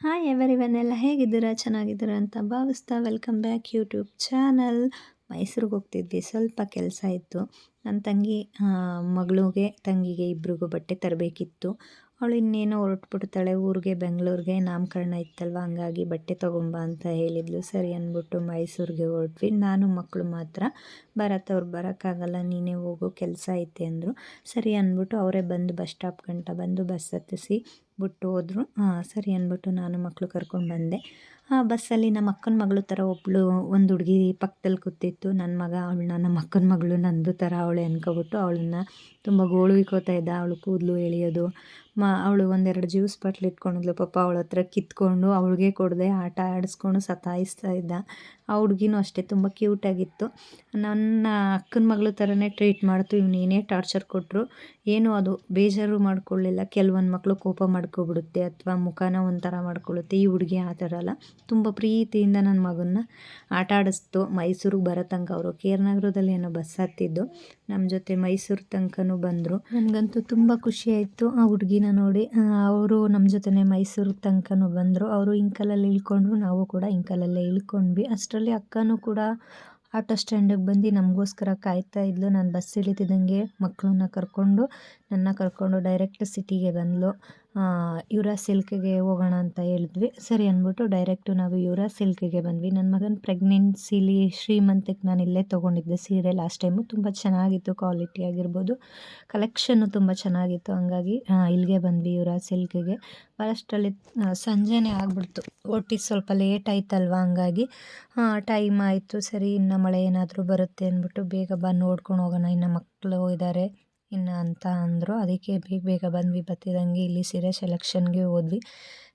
Hi ಎವರಿವನ್ನೆಲ್ಲ ಹೇಗಿದ್ದೀರಾ? ಚೆನ್ನಾಗಿದ್ದೀರ ಅಂತ ಭಾವಿಸ್ತಾ ವೆಲ್ಕಮ್ ಬ್ಯಾಕ್ ಯೂಟ್ಯೂಬ್ ಚಾನಲ್ ಮೈಸೂರಿಗೆ ಹೋಗ್ತಿದ್ವಿ, ಸ್ವಲ್ಪ ಕೆಲಸ ಇತ್ತು. ನನ್ನ ತಂಗಿ ಮಗಳಿಗೆ, ತಂಗಿಗೆ ಇಬ್ರಿಗೂ ಬಟ್ಟೆ ತರಬೇಕಿತ್ತು. ಅವಳು ಇನ್ನೇನೋ ಹೊರಟ್ಬಿಡ್ತಾಳೆ, ಊರಿಗೆ, ಬೆಂಗಳೂರಿಗೆ, ನಾಮಕರಣ ಇತ್ತಲ್ವ, ಹಂಗಾಗಿ ಬಟ್ಟೆ ತೊಗೊಂಬ ಅಂತ ಹೇಳಿದ್ಲು. ಸರಿ ಅಂದ್ಬಿಟ್ಟು ಮೈಸೂರಿಗೆ ಹೊರಟ್ವಿ. ನಾನು ಮಕ್ಕಳು ಮಾತ್ರ. ಬರತ್ತೆ, ಅವ್ರು ಬರೋಕ್ಕಾಗಲ್ಲ, ನೀನೇ ಹೋಗೋ, ಕೆಲಸ ಐತೆ ಅಂದರು. ಸರಿ ಅಂದ್ಬಿಟ್ಟು ಅವರೇ ಬಂದು ಬಸ್ ಸ್ಟಾಪ್ ಗಂಟ ಬಂದು ಬಸ್ ಹತ್ತಿಸಿ ಬಿಟ್ಟು ಹೋದ್ರು. ಸರಿ ಅಂದ್ಬಿಟ್ಟು ನಾನು ಮಕ್ಕಳು ಕರ್ಕೊಂಡು ಬಂದೆ. ಆ, ಬಸ್ಸಲ್ಲಿ ನಮ್ಮ ಅಕ್ಕನ ಮಗಳು ಥರ ಒಬ್ಬಳು ಒಂದು ಹುಡುಗಿ ಪಕ್ಕದಲ್ಲಿ ಕೂತಿತ್ತು. ನನ್ನ ಮಗ, ಅವಳನ್ನ ನಮ್ಮ ಅಕ್ಕನ ಮಗಳು ನಂದು ಥರ ಅವಳೆ ಅನ್ಕೊಬಿಟ್ಟು ಅವಳನ್ನ ತುಂಬ ಗೋಳು ಇಕ್ಕೋತಾ ಇದ್ದ. ಅವಳು ಕೂದಲು ಎಳೆಯೋದು. ಮ, ಅವಳು ಒಂದೆರಡು ಜ್ಯೂಸ್ ಬಾಟ್ಲ್ ಇಟ್ಕೊಂಡಿದ್ಲು. ಪಾಪ ಅವಳ ಹತ್ರ ಕಿತ್ಕೊಂಡು ಅವಳಿಗೆ ಕೊಡದೆ. ಆಟ ಆಡಿಸ್ಕೊಂಡು ಸತಾಯಿಸ್ತಾ ಇದ್ದ. ಆ ಹುಡುಗಿನೂ ಅಷ್ಟೇ, ತುಂಬ ಕ್ಯೂಟಾಗಿತ್ತು ನನ್ನ ಅಕ್ಕನ ಮಗಳು ಥರನೇ ಟ್ರೀಟ್ ಮಾಡ್ತು. ಇವನೇನೇ ಟಾರ್ಚರ್ ಕೊಟ್ಟರು ಏನೂ ಅದು ಬೇಜಾರು ಮಾಡಿಕೊಳ್ಳಿಲ್ಲ. ಕೆಲವೊಂದು ಮಕ್ಕಳು ಕೋಪ ಮಾಡ್ಕೊಬಿಡುತ್ತೆ ಅಥವಾ ಮುಖನ ಒಂಥರ ಮಾಡ್ಕೊಳ್ಳುತ್ತೆ. ಈ ಹುಡುಗಿ ಆ ಥರ ಅಲ್ಲ. ತುಂಬ ಪ್ರೀತಿಯಿಂದ ನನ್ನ ಮಗನ್ನ ಆಟ ಆಡಿಸ್ತು. ಮೈಸೂರಿಗೆ ಬರೋ ತನಕ ಅವರು ಕೇರ್ನಗರದಲ್ಲಿ ಏನೋ ಬಸ್ ಹತ್ತಿದ್ದು. ನಮ್ಮ ಜೊತೆ ಮೈಸೂರು ತನಕನೂ ಬಂದರು. ನನಗಂತೂ ತುಂಬ ಖುಷಿ ಆಯಿತು. ಆ ಹುಡುಗಿನ ನೋಡಿ ಅವರು ನಮ್ಮ ಜೊತೆನೇ ಮೈಸೂರು ತನಕನೂ ಬಂದರು. ಅವರು ಇಂಕಲಲ್ಲಿ ಇಳ್ಕೊಂಡ್ರು. ನಾವು ಕೂಡ ಇಂಕಲಲ್ಲೇ ಇಳ್ಕೊಂಡ್ವಿ. ಅಷ್ಟರಲ್ಲಿ ಅಕ್ಕನೂ ಕೂಡ ಆಟೋ ಸ್ಟ್ಯಾಂಡಿಗೆ ಬಂದು ನಮಗೋಸ್ಕರ ಕಾಯ್ತಾ ಇದ್ಲು. ನಾನು ಬಸ್ ಇಳಿತಿದ್ದಂಗೆ ಮಕ್ಕಳನ್ನ ಕರ್ಕೊಂಡು, ನನ್ನ ಕರ್ಕೊಂಡು ಡೈರೆಕ್ಟ್ ಸಿಟಿಗೆ ಬಂದಳು ಯುರಾ ಸಿಲ್ಕ್ಗೆ ಹೋಗೋಣ ಅಂತ ಹೇಳಿದ್ವಿ. ಸರಿ ಅಂದ್ಬಿಟ್ಟು ಡೈರೆಕ್ಟು ನಾವು ಯುರಾ ಸಿಲ್ಕ್ಗೆ ಬಂದ್ವಿ. ನನ್ನ ಮಗನ ಪ್ರೆಗ್ನೆನ್ಸಿಲಿ ಶ್ರೀಮಂತಕ್ಕೆ ನಾನು ಇಲ್ಲೇ ತೊಗೊಂಡಿದ್ದೆ ಸೀರೆ ಲಾಸ್ಟ್ ಟೈಮು ತುಂಬ ಚೆನ್ನಾಗಿತ್ತು ಕ್ವಾಲಿಟಿ ಆಗಿರ್ಬೋದು. ಕಲೆಕ್ಷನ್ನು ತುಂಬ ಚೆನ್ನಾಗಿತ್ತು. ಹಂಗಾಗಿ ಇಲ್ಲಿಗೆ ಬಂದ್ವಿ ಯುರಾ ಸಿಲ್ಕ್ಗೆ. ಅಷ್ಟರಲ್ಲಿ ಸಂಜೆನೇ ಆಗ್ಬಿಡ್ತು. ಒಟ್ಟಿ ಸ್ವಲ್ಪ ಲೇಟ್ ಆಯ್ತಲ್ವಾ? ಹಂಗಾಗಿ ಟೈಮ್ ಆಯಿತು. ಸರಿ, ಇನ್ನು ಮಳೆ ಏನಾದರೂ ಬರುತ್ತೆ ಅಂದ್ಬಿಟ್ಟು ಬೇಗ ಬಂದು ನೋಡ್ಕೊಂಡು ಹೋಗೋಣ, ಇನ್ನು ಮಕ್ಕಳು ಇದ್ದಾರೆ ಇನ್ನು ಅಂತ ಅಂದರು. ಅದಕ್ಕೆ ಬೇಗ ಬೇಗ ಬಂದ್ವಿ. ಬತ್ತಿದಂಗೆ ಇಲ್ಲಿ ಸೀರೆ ಸೆಲೆಕ್ಷನ್ಗೆ ಹೋದ್ವಿ.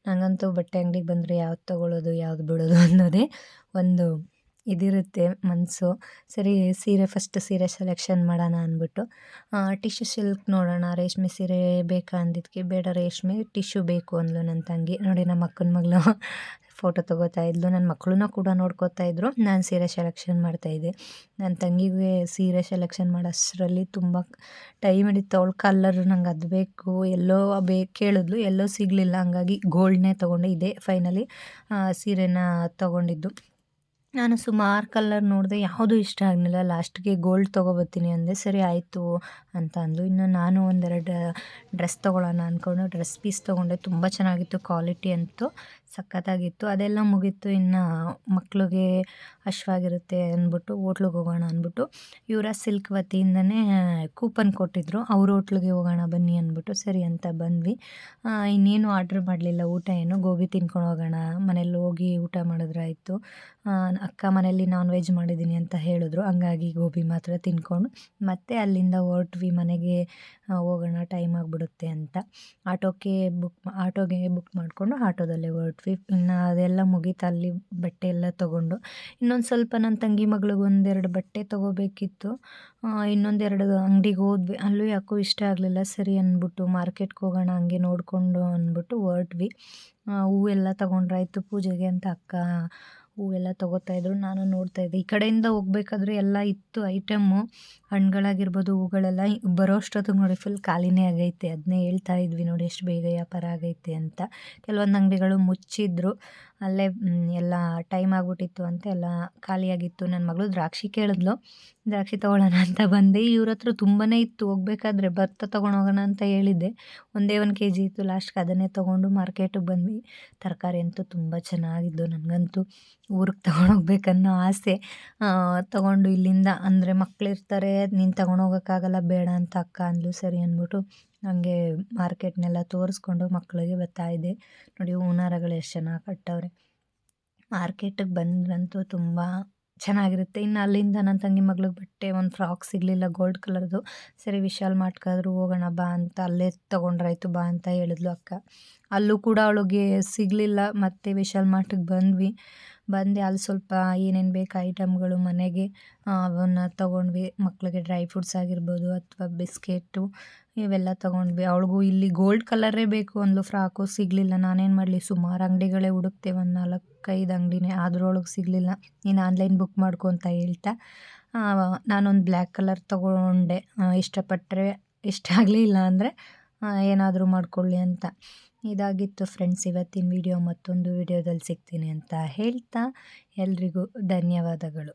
ನನಗಂತೂ ಬಟ್ಟೆ ಅಂಗಡಿಗೆ ಬಂದರೆ ಯಾವ್ದು ತೊಗೊಳ್ಳೋದು ಯಾವ್ದು ಬಿಡೋದು ಅನ್ನೋದೇ ಒಂದು ಇದಿರುತ್ತೆ ಮನಸ್ಸು ಸರಿ, ಸೀರೆ ಫಸ್ಟ್ ಸೀರೆ ಸೆಲೆಕ್ಷನ್ ಮಾಡೋಣ ಅಂದ್ಬಿಟ್ಟು. ಟಿಶ್ಯೂ ಸಿಲ್ಕ್ ನೋಡೋಣ. ರೇಷ್ಮೆ ಸೀರೆ ಬೇಕಾ ಅಂದಿದ್ದಕ್ಕೆ ಬೇಡ ರೇಷ್ಮೆ ಟಿಶ್ಯೂ ಬೇಕು ಅಂದ್ಲು ನನ್ನ ತಂಗಿ. ನೋಡಿ ನಮ್ಮ ಅಕ್ಕನ ಮಗಳು ಫೋಟೋ ತೊಗೋತಾ ಇದ್ಲು. ನನ್ನ ಮಕ್ಕಳನ್ನ ಕೂಡ ನೋಡ್ಕೋತಾ ಇದ್ರು. ನಾನು ಸೀರೆ ಸೆಲೆಕ್ಷನ್ ಮಾಡ್ತಾಯಿದ್ದೆ ನನ್ನ ತಂಗಿಗೆ ಸೀರೆ ಸೆಲೆಕ್ಷನ್ ಮಾಡೋಷ್ಟರಲ್ಲಿ ತುಂಬ ಟೈಮ್ ಹಿಡಿತು. ಅವಳು ಕಲ್ಲರ್ ನಂಗೆ ಅದು ಬೇಕು. ಎಲ್ಲೋ ಬೇ, ಕೇಳಿದ್ಲು. ಎಲ್ಲೋ ಸಿಗಲಿಲ್ಲ. ಹಂಗಾಗಿ ಗೋಲ್ಡ್ನೇ ತೊಗೊಂಡೆ ಇದೇ ಫೈನಲಿ ಸೀರೆನ ತೊಗೊಂಡಿದ್ದು. ನಾನು ಸುಮಾರು ಕಲರ್ ನೋಡಿದೆ ಯಾವುದೂ ಇಷ್ಟ ಆಗಲಿಲ್ಲ. ಲಾಸ್ಟ್ಗೆ ಗೋಲ್ಡ್ ತೊಗೊಬತ್ತೀನಿ ಅಂದೆ, ಸರಿ ಆಯಿತು ಅಂತ ಅಂದು ಇನ್ನು ನಾನು ಒಂದೆರಡು ಡ್ರೆಸ್ ತೊಗೊಳ್ಳೋಣ ಅಂದ್ಕೊಂಡು ಡ್ರೆಸ್ ಪೀಸ್ ತೊಗೊಂಡೆ. ತುಂಬ ಚೆನ್ನಾಗಿತ್ತು, ಕ್ವಾಲಿಟಿ ಅಂತೂ ಸಖತ್ತಾಗಿತ್ತು. ಅದೆಲ್ಲ ಮುಗೀತು. ಇನ್ನು ಮಕ್ಳಿಗೆ ಹಶ್ವಾಗಿರುತ್ತೆ ಅಂದ್ಬಿಟ್ಟು ಹೋಟ್ಲಿಗೆ ಹೋಗೋಣ ಅಂದ್ಬಿಟ್ಟು ಇವರ ಸಿಲ್ಕ್ ವತಿಯಿಂದನೇ ಕೂಪನ್ ಕೊಟ್ಟಿದ್ದರು ಅವ್ರ ಹೋಟ್ಲಿಗೆ ಹೋಗೋಣ ಬನ್ನಿ ಅಂದ್ಬಿಟ್ಟು ಸರಿ ಅಂತ ಬಂದ್ವಿ. ಇನ್ನೇನು ಆರ್ಡ್ರ್ ಮಾಡಲಿಲ್ಲ, ಊಟ ಏನು. ಗೋಬಿ ತಿನ್ಕೊಂಡು ಹೋಗೋಣ. ಮನೇಲಿ ಹೋಗಿ ಊಟ ಮಾಡಿದ್ರಾಯ್ತು ಅಕ್ಕ ಮನೆಯಲ್ಲಿ ನಾನ್ ವೆಜ್ ಮಾಡಿದ್ದೀನಿ ಅಂತ ಹೇಳಿದ್ರು. ಹಂಗಾಗಿ ಗೋಬಿ ಮಾತ್ರ ತಿನ್ಕೊಂಡು ಮತ್ತೆ ಅಲ್ಲಿಂದ ಹೊರಟ್ವಿ ಮನೆಗೆ ಹೋಗೋಣ ಟೈಮ್ ಆಗಿಬಿಡುತ್ತೆ ಅಂತ. ಆಟೋಕ್ಕೆ ಬುಕ್ ಆಟೋಗೆ ಬುಕ್ ಮಾಡಿಕೊಂಡು ಆಟೋದಲ್ಲೇ ಹೊರಟ್ವಿ. ಇನ್ನು ಅದೆಲ್ಲ ಮುಗೀತು, ಅಲ್ಲಿ ಬಟ್ಟೆ ಎಲ್ಲ ತೊಗೊಂಡು. ಇನ್ನೊಂದು ಸ್ವಲ್ಪ ನನ್ನ ತಂಗಿ ಮಗಳಿಗೆ ಒಂದೆರಡು ಬಟ್ಟೆ ತೊಗೋಬೇಕಿತ್ತು. ಇನ್ನೊಂದೆರಡು ಅಂಗಡಿಗೆ ಹೋದ್ವಿ. ಅಲ್ಲೂ ಯಾಕೋ ಇಷ್ಟ ಆಗಲಿಲ್ಲ. ಸರಿ ಅಂದ್ಬಿಟ್ಟು ಮಾರ್ಕೆಟ್ಗೆ ಹೋಗೋಣ, ಹಂಗೆ ನೋಡಿಕೊಂಡು ಅಂದ್ಬಿಟ್ಟು ಹೊರಟ್ವಿ. ಹೂವೆಲ್ಲ ತಗೊಂಡ್ರಾಯ್ತು ಪೂಜೆಗೆ ಅಂತ ಅಕ್ಕ ಹೂವೆಲ್ಲ ತಗೋತಾಯಿದ್ರು ನಾನು ನೋಡ್ತಾಯಿದ್ದೆ ಈ ಕಡೆಯಿಂದ ಹೋಗ್ಬೇಕಾದ್ರೆ ಎಲ್ಲ ಇತ್ತು ಐಟಮ್ಮು. ಹಣ್ಗಳಾಗಿರ್ಬೋದು ಹೂಗಳೆಲ್ಲ ಬರೋ ಅಷ್ಟೊತ್ತಿಗೆ ನೋಡಿ ಫುಲ್ ಖಾಲಿನೇ ಆಗೈತೆ. ಅದನ್ನೇ ಹೇಳ್ತಾ ಇದ್ವಿ ನೋಡಿ ಎಷ್ಟು ಬೇಗ ವ್ಯಾಪಾರ ಆಗೈತೆ ಅಂತ. ಕೆಲವೊಂದು ಅಂಗಡಿಗಳು ಮುಚ್ಚಿದ್ರು. ಅಲ್ಲೇ ಎಲ್ಲ ಟೈಮ್ ಆಗ್ಬಿಟ್ಟಿತ್ತು ಅಂತ ಎಲ್ಲ ಖಾಲಿಯಾಗಿತ್ತು. ನನ್ನ ಮಗಳು ದ್ರಾಕ್ಷಿ ಕೇಳಿದ್ಲು. ದ್ರಾಕ್ಷಿ ತೊಗೊಳ್ಳೋಣ ಅಂತ ಬಂದೆ. ಇವ್ರ ಹತ್ರ ತುಂಬಾ ಇತ್ತು. ಹೋಗ್ಬೇಕಾದ್ರೆ ಭತ್ತ ತೊಗೊಂಡೋಗೋಣ ಅಂತ ಹೇಳಿದ್ದೆ. ಒಂದೇ ಒಂದು ಕೆ ಜಿ ಇತ್ತು ಲಾಸ್ಟ್ಗೆ ಅದನ್ನೇ ತೊಗೊಂಡು ಮಾರ್ಕೆಟಿಗೆ ಬಂದ್ವಿ. ತರಕಾರಿ ಅಂತೂ ತುಂಬ ಚೆನ್ನಾಗಿದ್ದು ನನಗಂತೂ. ಊರಿಗೆ ತೊಗೊಂಡೋಗ್ಬೇಕನ್ನೋ ಆಸೆ. ತೊಗೊಂಡು ಇಲ್ಲಿಂದ ಅಂದರೆ ಮಕ್ಕಳಿರ್ತಾರೆ ನೀನು ತೊಗೊಂಡೋಗೋಕ್ಕಾಗಲ್ಲ ಬೇಡ ಅಂತ ಅಕ್ಕ ಅಂದ್ಲು. ಸರಿ ಅಂದ್ಬಿಟ್ಟು ಹಂಗೆ ಮಾರ್ಕೆಟ್ನೆಲ್ಲ ತೋರಿಸ್ಕೊಂಡು ಮಕ್ಕಳಿಗೆ ಬರ್ತಾಯಿದ್ದೆ ನೋಡಿ, ಹೂನಾರಗಳು ಎಷ್ಟು ಚೆನ್ನಾಗಿ ಕಟ್ಟವ್ರೆ. ಮಾರ್ಕೆಟಿಗೆ ಬಂದ್ರಂತೂ ತುಂಬ ಚೆನ್ನಾಗಿರುತ್ತೆ. ಇನ್ನು ಅಲ್ಲಿಂದ ನನ್ನ ತಂಗಿ ಮಗಳಿಗೆ ಬಟ್ಟೆ, ಒಂದು ಫ್ರಾಕ್ ಸಿಗಲಿಲ್ಲ, ಗೋಲ್ಡ್ ಕಲರ್ದು. ಸರಿ, ವಿಶಾಲ್ ಮಾಡ್ಕಾದ್ರು ಹೋಗೋಣ, ಬಾ ಅಂತ ಅಲ್ಲೇ ತೊಗೊಂಡ್ರಾಯ್ತು, ಬಾ ಅಂತ ಹೇಳಿದ್ಲು ಅಕ್ಕ. ಅಲ್ಲೂ ಕೂಡ ಅವಳಿಗೆ ಸಿಗಲಿಲ್ಲ, ಮತ್ತು ವಿಶಾಲ್ ಮಾರ್ಟಿಗೆ ಬಂದ್ವಿ. ಬಂದು ಅಲ್ಲಿ ಸ್ವಲ್ಪ ಏನೇನು ಬೇಕು ಐಟಮ್ಗಳು ಮನೆಗೆ ಅವನ್ನ ತೊಗೊಂಡ್ವಿ. ಮಕ್ಕಳಿಗೆ ಡ್ರೈ ಫ್ರೂಟ್ಸ್ ಆಗಿರ್ಬೋದು ಅಥವಾ ಬಿಸ್ಕೆಟು ಇವೆಲ್ಲ ತೊಗೊಂಡ್ವಿ. ಅವಳಿಗೂ ಇಲ್ಲಿ ಗೋಲ್ಡ್ ಕಲರೇ ಬೇಕು ಅಂದ್ಲು. ಫ್ರಾಕು ಸಿಗಲಿಲ್ಲ. ನಾನೇನು ಮಾಡಲಿ? ಸುಮಾರು ಅಂಗಡಿಗಳೇ ಹುಡುಕ್ತೆ ಒಂದು ನಾಲ್ಕೈದು ಅಂಗಡಿನೇ. ಅದ್ರೊಳಗೆ ಸಿಗಲಿಲ್ಲ. ನೀನು ಆನ್ಲೈನ್ ಬುಕ್ ಮಾಡ್ಕೊ ಅಂತ ಹೇಳ್ತಾ ನಾನೊಂದು ಬ್ಲ್ಯಾಕ್ ಕಲರ್ ತೊಗೊಂಡೆ. ಇಷ್ಟಪಟ್ಟರೆ ಇಷ್ಟ ಆಗಲಿಲ್ಲ ಅಂದರೆ ಏನಾದರೂ ಮಾಡಿಕೊಳ್ಳಿ ಅಂತ. ಇದಾಗಿತ್ತು ಫ್ರೆಂಡ್ಸ್ ಇವತ್ತಿನ ವಿಡಿಯೋ ಮತ್ತೊಂದು ವಿಡಿಯೋದಲ್ಲಿ ಸಿಗ್ತೀನಿ ಅಂತ ಹೇಳ್ತಾ ಎಲ್ರಿಗೂ ಧನ್ಯವಾದಗಳು.